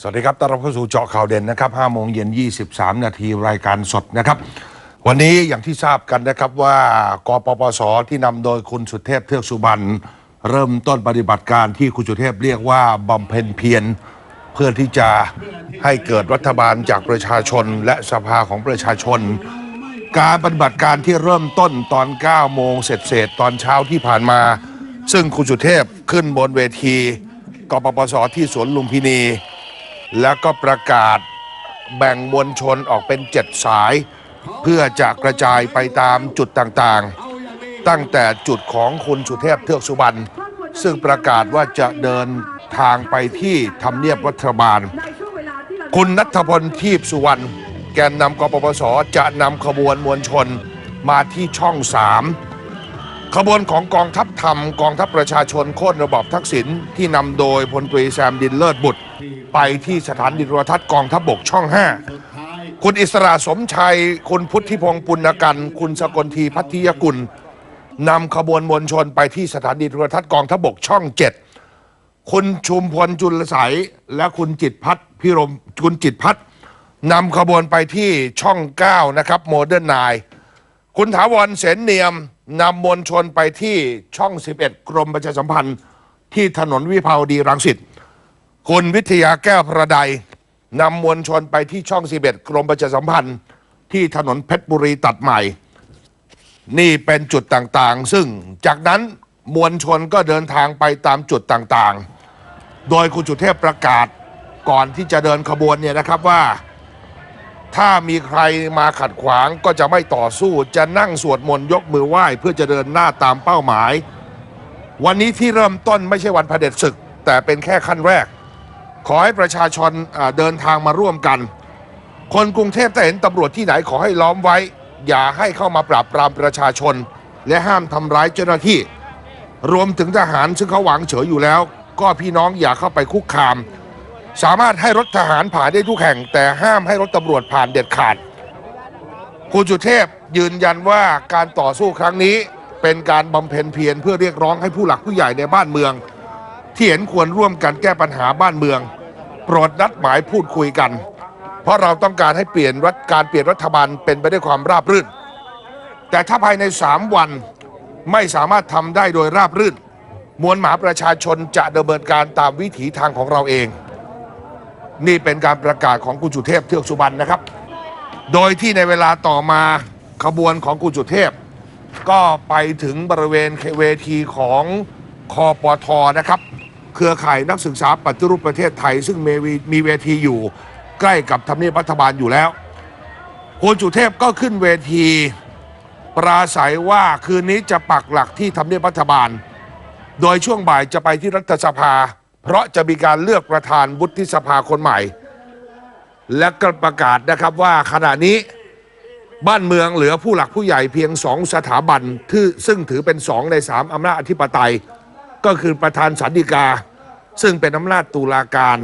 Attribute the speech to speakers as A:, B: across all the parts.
A: สวัสดีครับต้อนรับเข้าสู่เจาะข่าวเด่นนะครับ5โมงเย็น 23 นาทีรายการสดนะครับ วันนี้อย่างที่ทราบกันนะครับว่ากปปสที่นำโดยคุณสุเทพเทือกสุบรรณเริ่มต้นปฏิบัติการที่คุณสุเทพเรียกว่าบำเพ็ญเพียรเพื่อที่จะให้เกิดรัฐบาลจากประชาชนและสภาของประชาชน การปฏิบัติการที่เริ่มต้นตอน 9 โมงเสร็จเสร็จตอนเช้าที่ผ่านมา ซึ่งคุณสุเทพขึ้นบนเวทีกปปสที่สวนลุมพินี แล้วก็ประกาศแบ่งมวลชนออกเป็นเจ็ดสาย เพื่อจะกระจายไปตามจุดต่างๆ ตั้งแต่จุดของคุณสุเทพเทือกสุบรรณซึ่งประกาศว่าจะเดินทางไปที่ทำเนียบรัฐบาล คุณนัทพลทีพสุวรรณแกนนำกปปสจะนำขบวนมวลชนมาที่ช่องสามขบวนของกองทัพธรรม กองทัพประชาชนโค่นระบอบทักษิณที่นำโดยพลตรีแซมดินเลิศบุตร ไปที่สถานีโทรทัศน์กองทัพบกช่อง 5 คุณอิสระสมชัย คุณพุทธิพงศ์ปุณกัน คุณสกลทีพัทยกุลนำขบวนมวลชนไปที่สถานีโทรทัศน์กองทัพบกช่อง 7 คุณชุมพลจุลใสยและคุณจิตรพัฒน์พิรมคุณจิตรพัฒน์นำขบวนไปที่ช่อง 9 นะครับโมเดิร์นไนคุณถาวรเสนเนียมนำมวลชนไปที่ช่อง 11 กรมประชาสัมพันธ์ ที่ถนนวิภาวดีรังสิต คุณวิทยาแก้วประไดนำมวลชนไปที่ช่อง11กรมประชาสัมพันธ์ ที่ถนนเพชรบุรีตัดใหม่ นี่เป็นจุดต่างๆ ซึ่งจากนั้นมวลชนก็เดินทางไปตามจุดต่างๆ โดยคุณจุเทพประกาศก่อนที่จะเดินขบวนเนี่ยนะครับว่า ถ้ามีใครมาขัดขวางก็จะไม่ต่อสู้จะนั่งสวดมนต์ยกมือไหว้ เพื่อจะเดินหน้าตามเป้าหมาย วันนี้ที่เริ่มต้นไม่ใช่วันเผด็จศึก แต่เป็นแค่ขั้นแรก ขอให้ประชาชนเดินทางมาร่วมกัน คนกรุงเทพถ้าเห็นตำรวจที่ไหนขอให้ล้อมไว้ อย่าให้เข้ามาปราบปรามประชาชน และห้ามทำร้ายเจ้าหน้าที่ รวมถึงทหารซึ่งเขาหวังเฉยอยู่แล้ว ก็พี่น้องอย่าเข้าไปคุกคาม สามารถให้รถทหารผ่านได้ทุกแห่ง แต่ห้ามให้รถตำรวจผ่านเด็ดขาดคุณจุเทพยืนยันว่าการต่อสู้ครั้งนี้เป็นการบำเพ็ญเพียรเพื่อเรียกร้องให้ผู้หลักผู้ใหญ่ในบ้านเมือง ที่เห็นควรร่วมกันแก้ปัญหาบ้านเมือง โปรดนัดหมายพูดคุยกัน เพราะเราต้องการให้เปลี่ยนรัฐการเปลี่ยนรัฐบาลเป็นไปด้วยความราบรื่น แต่ถ้าภายใน 3 วันไม่สามารถทำได้โดยราบรื่น มวลหมาประชาชนจะดำเนินการตามวิถีทางของเราเอง นี่เป็นการประกาศของคุณสุเทพเทือกสุบรรณนะครับ โดยที่ในเวลาต่อมาขบวนของคุณสุเทพ ก็ไปถึงบริเวณเวทีของคอปทนะครับ เครือข่ายนักศึกษาปฏิรูปประเทศไทย ซึ่งมีมีเวทีอยู่ใกล้กับทำเนียบรัฐบาลอยู่แล้วคุณสุเทพก็ขึ้นเวที ปราศัยว่าคืนนี้จะปักหลักที่ทำเนียบรัฐบาล โดยช่วงบ่ายจะไปที่รัฐสภา เพราะจะมีการเลือกประธานวุฒิสภาคนใหม่ และก็ประกาศนะครับว่าขณะนี้บ้านเมืองเหลือผู้หลักผู้ใหญ่เพียงสองสถาบันที่ซึ่งถือเป็นสองในสามอำนาจอธิปไตย ก็คือประธานสันติกา ซึ่งเป็นอำนาจตุลาการ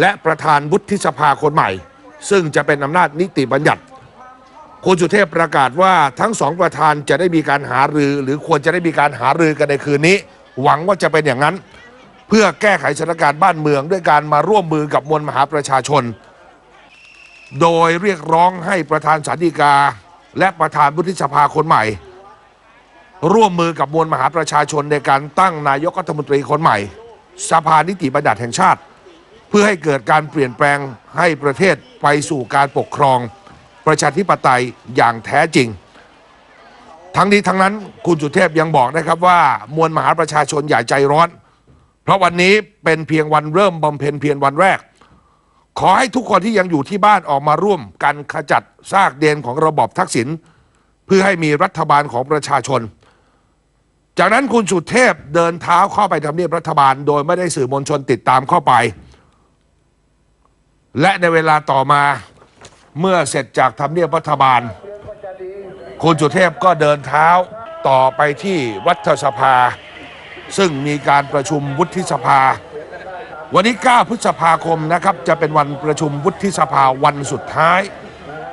A: และประธานวุฒิสภาคนใหม่ ซึ่งจะเป็นอำนาจนิติบัญญัติคุณสุเทพประกาศว่าทั้งสองประธานจะได้มีการหารือ หรือควรจะได้มีการหารือกันในคืนนี้ หวังว่าจะเป็นอย่างนั้น เพื่อแก้ไขสถานการณ์บ้านเมือง ด้วยการมาร่วมมือกับมวลมหาประชาชน โดยเรียกร้องให้ประธานสันติกา และประธานวุฒิสภาคนใหม่ ร่วมมือกับมวลมหาประชาชนในการตั้งนายกรัฐมนตรีคนใหม่ สภานิติบัญญัติแห่งชาติ เพื่อให้เกิดการเปลี่ยนแปลงให้ประเทศไปสู่การปกครอง ประชาธิปไตยอย่างแท้จริง ทั้งนี้ทั้งนั้นคุณสุเทพยังบอกนะครับว่ามวลมหาประชาชนอย่าใจร้อน เพราะวันนี้เป็นเพียงวันเริ่มบำเพ็ญเพียรวันแรก ขอให้ทุกคนที่ยังอยู่ที่บ้านออกมาร่วมกันขจัดซากเดนของระบอบทักษิณเพื่อให้มีรัฐบาลของประชาชน จากนั้นคุณสุเทพเดินเท้าเข้าไปทำเนียบรัฐบาล โดยไม่ได้สื่อมวลชนติดตามเข้าไป และในเวลาต่อมาเมื่อเสร็จจากทำเนียบรัฐบาล คุณสุเทพก็เดินเท้าต่อไปที่รัฐสภา ซึ่งมีการประชุมวุฒิสภา วันนี้9พฤษภาคมนะครับ จะเป็นวันประชุมวุฒิสภาวันสุดท้าย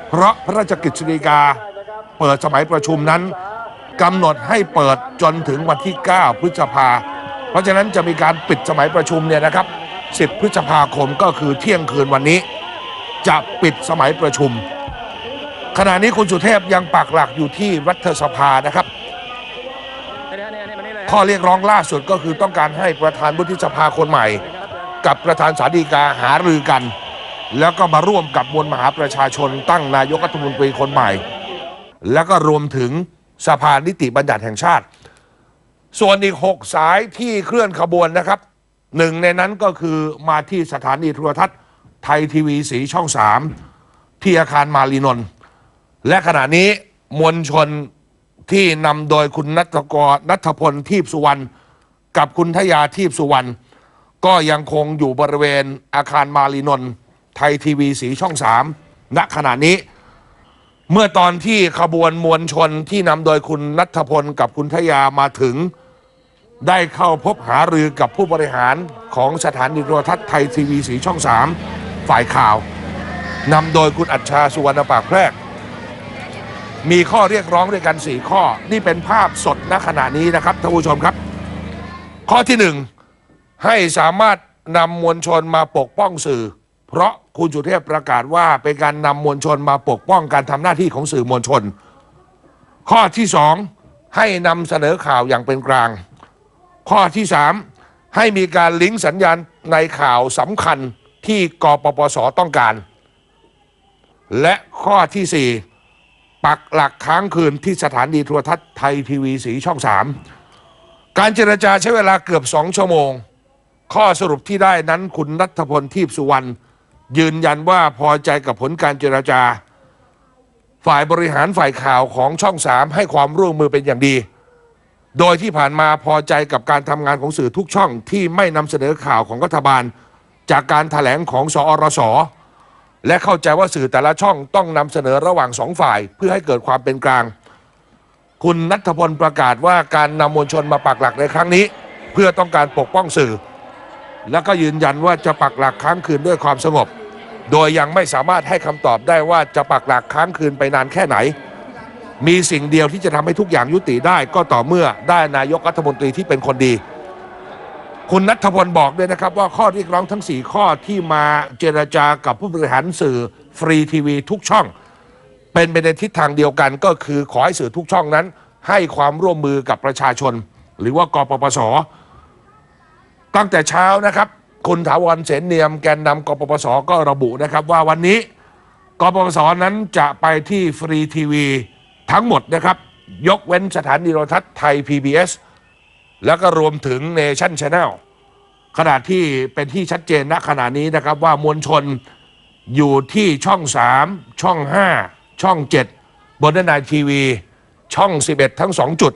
A: เพราะพระราชกฤษฎีกาเปิดสมัยประชุมนั้น กำหนดให้เปิดจนถึงวันที่ 9 พฤษภา เพราะฉะนั้นจะมีการปิดสมัยประชุมเนี่ยนะครับ 10 พฤษภาคมก็คือเที่ยงคืนวันนี้ จะปิดสมัยประชุม ขณะนี้คุณสุเทพยังปักหลักอยู่ที่รัฐสภานะครับ ข้อเรียกร้องล่าสุดก็คือต้องการให้ประธานวุฒิสภาคนใหม่ กับประธานสาดีกาหารือกัน แล้วก็มาร่วมกับมวลมหาประชาชนตั้งนายกรัฐมนตรีคนใหม่ แล้วก็รวมถึง สภานิติบัญญัติแห่งชาติ ส่วนอีก 6 สายที่เคลื่อนขบวนนะครับหนึ่งในนั้นก็คือมาที่สถานีโทรทัศน์ไทยทีวีสีช่อง3ที่อาคารมารีนนท์และขณะนี้มวลชนที่นำโดยคุณนัทกรนัทพลทีพสุวรรณกับคุณทยาทีพสุวรรณก็ยังคงอยู่บริเวณอาคารมารีนนท์ไทยทีวีสีช่อง3ณขณะนี้ เมื่อตอนที่ขบวนมวลชนที่นำโดยคุณนัทพลกับคุณทยามาถึง ได้เข้าพบหารือกับผู้บริหารของสถานีโทรทัศน์ไทยทีวีสีช่อง 3 ฝ่ายข่าวนำโดยคุณอัจฉาสุวรรณปากแพรก มีข้อเรียกร้องด้วยกัน 4 ข้อ นี่เป็นภาพสดณขณะนี้นะครับท่านผู้ชมครับ ข้อที่หนึ่งให้สามารถนำมวลชนมาปกป้องสื่อ เพราะคุณสุเทพประกาศว่าเป็นการนำมวลชนมาปกป้องการทำหน้าที่ของสื่อมวลชน ข้อที่สองให้นำเสนอข่าวอย่างเป็นกลาง ข้อที่3ให้มีการลิงก์สัญญาณในข่าวสำคัญที่กปปสต้องการ และข้อที่4ปักหลักค้างคืนที่สถานีโทรทัศน์ไทยทีวีสีช่อง3การเจรจาใช้เวลาเกือบ2ชั่วโมง ข้อสรุปที่ได้นั้นคุณนัทพลทีพสุวรรณ ยืนยันว่าพอใจกับผลการเจรจา ฝ่ายบริหารฝ่ายข่าวของช่อง3ให้ความร่วมมือเป็นอย่างดี โดยที่ผ่านมาพอใจกับการทำงานของสื่อทุกช่องที่ไม่นำเสนอข่าวของรัฐบาล จากการถแถลงของสอรสและเข้าใจว่าสื่อแต่ละช่องต้องนำเสนอระหว่างสองฝ่าย เพื่อให้เกิดความเป็นกลาง คุณนัทพลประกาศว่าการนำมวลชนมาปักหลักในครั้งนี้ เพื่อต้องการปกป้องสื่อ และก็ยืนยันว่าจะปักหลักค้างคืนด้วยความสงบ โดยยังไม่สามารถให้คำตอบได้ว่าจะปักหลักค้างคืนไปนานแค่ไหน มีสิ่งเดียวที่จะทำให้ทุกอย่างยุติได้ ก็ต่อเมื่อได้นายกรัฐมนตรีที่เป็นคนดี คุณนัทพลบอกด้วยนะครับ ว่าข้อเรียกร้องทั้ง 4 ข้อที่มาเจรจากับผู้บริหารสื่อฟรีทีวีทุกช่อง เป็นไปในทิศทางเดียวกันก็คือขอให้สื่อทุกช่องนั้น ให้ความร่วมมือกับประชาชน หรือว่ากปปสตั้งแต่เช้านะครับ คุณถาวรเสนเนียมแกนนำกปปสก็ระบุนะครับว่าวันนี้กปปสนั้นจะไปที่ฟรีทีวีทั้งหมดนะครับ ยกเว้นสถานีโทรทัศน์ไทย PBS แล้วก็รวมถึง Nation Channel ขณะที่เป็นที่ชัดเจนณขณะนี้นะครับว่ามวลชนอยู่ที่ช่อง 3 ช่อง 5 ช่อง 7 บนนายทีวี ช่อง 11 ทั้ง 2 จุด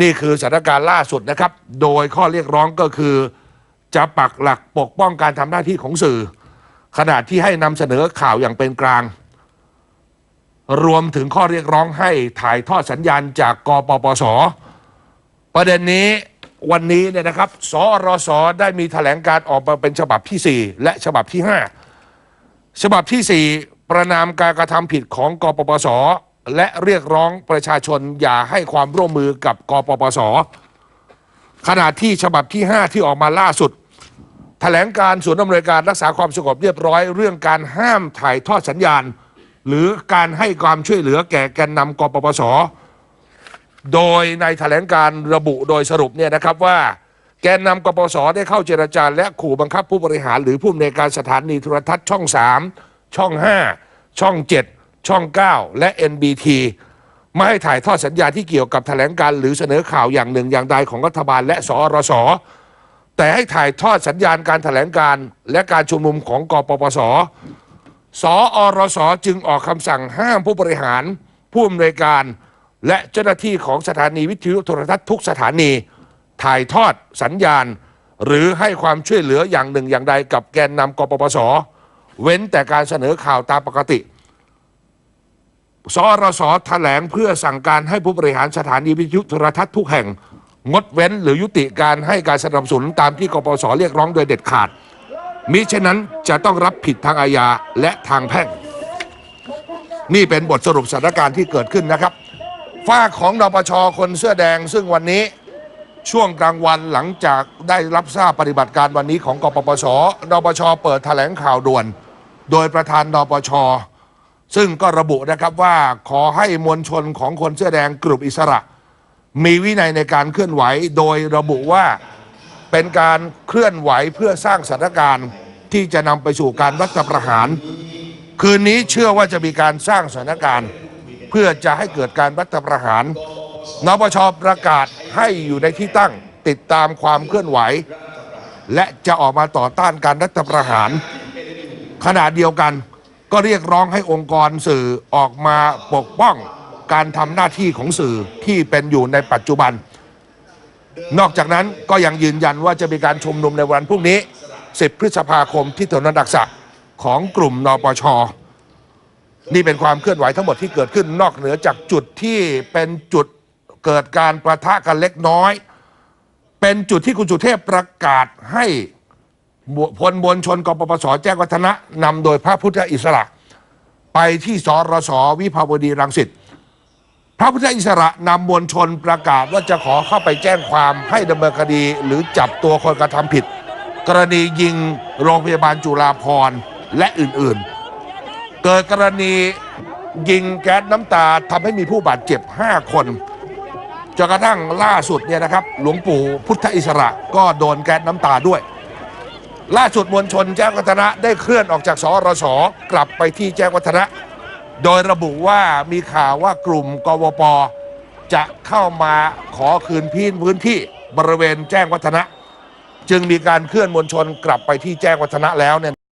A: นี่คือสถานการณ์ล่าสุดนะครับ โดยข้อเรียกร้องก็คือ จะปักหลักปกป้องการทำหน้าที่ของสื่อ ขณะที่ให้นำเสนอข่าวอย่างเป็นกลาง รวมถึงข้อเรียกร้องให้ถ่ายทอดสัญญาณจากกปปส ประเด็นนี้วันนี้เนี่ยนะครับสอรสได้มีแถลงการออกมาเป็นฉบับที่ 4 และฉบับที่ 5 ฉบับที่ 4 ประนามการกระทำผิดของกปปส และเรียกร้องประชาชนอย่าให้ความร่วมมือกับกปปสขณะที่ฉบับที่ 5 ที่ออกมาล่าสุด แถลงการศูนย์อำนวยการรักษาความสงบเรียบร้อย เรื่องการห้ามถ่ายทอดสัญญาณ หรือการให้ความช่วยเหลือแก่แกนนำกปปส โดยในแถลงการระบุโดยสรุปเนี่ยนะครับว่าแกนนำกปปสได้เข้าเจรจาและขู่บังคับผู้บริหาร หรือผู้อำนวยการสถานีโทรทัศน์ช่อง 3 ช่อง 5 ช่อง 7 ช่อง 9 และ NBT ไม่ให้ถ่ายทอดสัญญาที่เกี่ยวกับแถลงการหรือเสนอข่าวอย่างหนึ่งอย่างใดของรัฐบาลและสอรส แต่ให้ถ่ายทอดสัญญาณการแถลงการและการชุมนุมของกปปส สอรสจึงออกคำสั่งห้ามผู้บริหาร ผู้อำนวยการ และเจ้าหน้าที่ของสถานีวิทยุโทรทัศน์ทุกสถานี ถ่ายทอดสัญญาณ หรือให้ความช่วยเหลืออย่างหนึ่งอย่างใดกับแกนนำกปปส เว้นแต่การเสนอข่าวตามปกติ สอรสแถลงเพื่อสั่งการให้ผู้บริหารสถานีวิทยุโทรทัศน์ทุกแห่ง งดเว้นหรือยุติการให้การสนับสนุนตามที่กปปสเรียกร้องโดยเด็ดขาด มิฉะนั้นจะต้องรับผิดทางอาญาและทางแพ่ง นี่เป็นบทสรุปสถานการณ์ที่เกิดขึ้นนะครับฝ้าของนปชคนเสื้อแดง ซึ่งวันนี้ช่วงกลางวันหลังจากได้รับทราบปฏิบัติการวันนี้ของกปปสนปชเปิดแถลงข่าวด่วน โดยประธานนปชซึ่งก็ระบุนะครับว่าขอให้มวลชนของคนเสื้อแดงกลุ่มอิสระ มีวินัยในการเคลื่อนไหวโดยระบุว่าเป็นการเคลื่อนไหวเพื่อสร้างสถานการณ์ที่จะนำไปสู่การรัฐประหาร คืนนี้เชื่อว่าจะมีการสร้างสถานการณ์ เพื่อจะให้เกิดการรัฐประหารนปชประกาศให้อยู่ในที่ตั้งติดตามความเคลื่อนไหว และจะออกมาต่อต้านการรัฐประหาร ขณะเดียวกันก็เรียกร้องให้องค์กรสื่อออกมาปกป้อง การทำหน้าที่ของสื่อที่เป็นอยู่ในปัจจุบัน นอกจากนั้นก็ยังยืนยันว่าจะมีการชุมนุมในวันพรุ่งนี้ 10 พฤษภาคมที่ถนนดักษะของกลุ่มนปช นี่เป็นความเคลื่อนไหวทั้งหมดที่เกิดขึ้นนอกเหนือจากจุดที่เป็นจุดเกิดการประทะกันเล็กน้อย เป็นจุดที่คุณสุเทพประกาศให้พลมวลชนกปปสแจ้งวัฒนะนำโดยพระพุทธอิสระ ไปที่สรสวิภาวดีรังสิต ระพุทธอิสระนำมวลชนประกาศว่าจะขอเข้าไปแจ้งความให้ดำเนินคดีหรือจับตัวคนกระทำผิด กรณียิงโรงพยาบาลจุฬาภรณ์และอื่นๆ เกิดกรณียิงแก๊สน้ำตาทำให้มีผู้บาดเจ็บ 5 คนจนกระทั่งล่าสุดเนี่ยนะครับ หลวงปู่พุทธอิสระก็โดนแก๊สน้ำตาด้วย ล่าสุดมวลชนแจ้งวัฒนะได้เคลื่อนออกจากสรสกลับไปที่แจ้งวัฒนะ โดยระบุว่ามีข่าวว่ากลุ่มกวปจะเข้ามาขอคืนพีนพื้นที่บริเวณแจ้งวัฒนะ จึงมีการเคลื่อนมวลชนกลับไปที่แจ้งวัฒนะแล้วเนี่ย